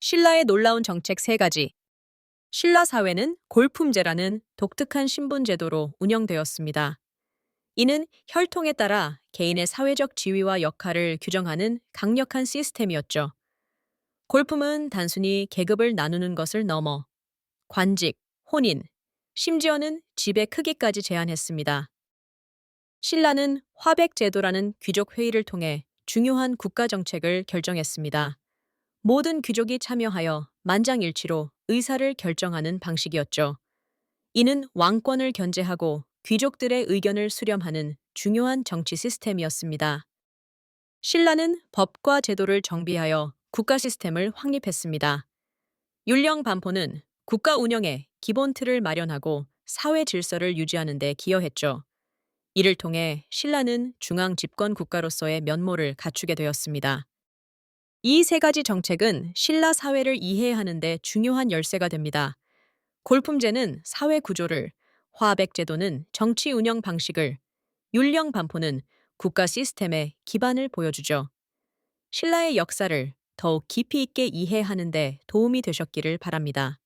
신라의 놀라운 정책 세가지 신라 사회는 골품제라는 독특한 신분 제도로 운영되었습니다. 이는 혈통에 따라 개인의 사회적 지위와 역할을 규정하는 강력한 시스템이었죠. 골품은 단순히 계급을 나누는 것을 넘어 관직, 혼인, 심지어는 집의 크기까지 제한했습니다. 신라는 화백제도라는 귀족 회의를 통해 중요한 국가 정책을 결정했습니다. 모든 귀족이 참여하여 만장일치로 의사를 결정하는 방식이었죠. 이는 왕권을 견제하고 귀족들의 의견을 수렴하는 중요한 정치 시스템이었습니다. 신라는 법과 제도를 정비하여 국가 시스템을 확립했습니다. 율령 반포는 국가 운영의 기본 틀을 마련하고 사회 질서를 유지하는 데 기여했죠. 이를 통해 신라는 중앙 집권 국가로서의 면모를 갖추게 되었습니다. 이 세 가지 정책은 신라 사회를 이해하는 데 중요한 열쇠가 됩니다. 골품제는 사회 구조를, 화백제도는 정치 운영 방식을, 율령 반포는 국가 시스템의 기반을 보여주죠. 신라의 역사를 더욱 깊이 있게 이해하는 데 도움이 되셨기를 바랍니다.